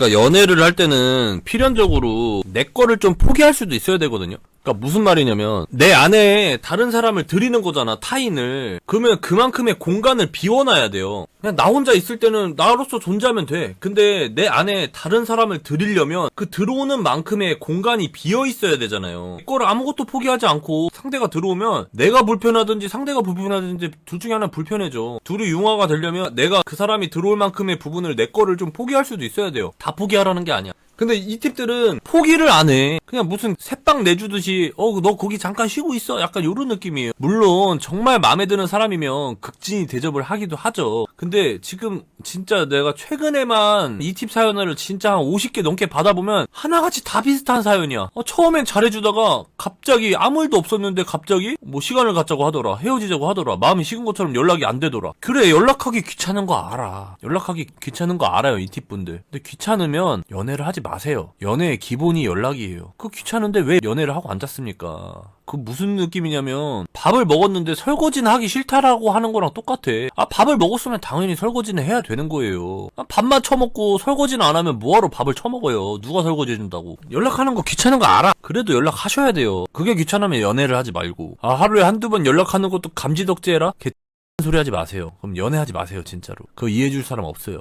그러니까 연애를 할 때는 필연적으로 내 거를 좀 포기할 수도 있어야 되거든요. 그러니까 무슨 말이냐면 내 안에 다른 사람을 들이는 거잖아 타인을. 그러면 그만큼의 공간을 비워놔야 돼요. 그냥 나 혼자 있을 때는 나로서 존재하면 돼. 근데 내 안에 다른 사람을 들이려면 그 들어오는 만큼의 공간이 비어 있어야 되잖아요. 그걸 아무것도 포기하지 않고 상대가 들어오면 내가 불편하든지 상대가 불편하든지 둘 중에 하나 불편해져. 둘이 융화가 되려면 내가 그 사람이 들어올 만큼의 부분을 내 거를 좀 포기할 수도 있어야 돼요. 다 포기하라는 게 아니야. 근데 이 팁들은 포기를 안 해. 그냥 무슨 새빵 내주듯이, 어, 너 거기 잠깐 쉬고 있어. 약간 요런 느낌이에요. 물론, 정말 마음에 드는 사람이면 극진히 대접을 하기도 하죠. 근데 지금 진짜 내가 최근에만 이 팁 사연을 진짜 한 50개 넘게 받아보면 하나같이 다 비슷한 사연이야. 어, 처음엔 잘해주다가 갑자기 아무 일도 없었는데 갑자기 뭐 시간을 갖자고 하더라. 헤어지자고 하더라. 마음이 식은 것처럼 연락이 안 되더라. 그래, 연락하기 귀찮은 거 알아. 연락하기 귀찮은 거 알아요, 이 팁분들. 근데 귀찮으면 연애를 하지 마세요. 연애의 기본이 연락이에요. 그 귀찮은데 왜 연애를 하고 앉았습니까? 그 무슨 느낌이냐면 밥을 먹었는데 설거지는 하기 싫다라고 하는 거랑 똑같아. 아 밥을 먹었으면 당연히 설거지는 해야 되는 거예요. 아, 밥만 처먹고 설거지는 안 하면 뭐하러 밥을 처먹어요. 누가 설거지 해준다고. 연락하는 거 귀찮은 거 알아. 그래도 연락하셔야 돼요. 그게 귀찮으면 연애를 하지 말고. 아 하루에 한두 번 연락하는 것도 감지덕지해라? 개 소리 하지 마세요. 그럼 연애하지 마세요 진짜로. 그거 이해해줄 사람 없어요.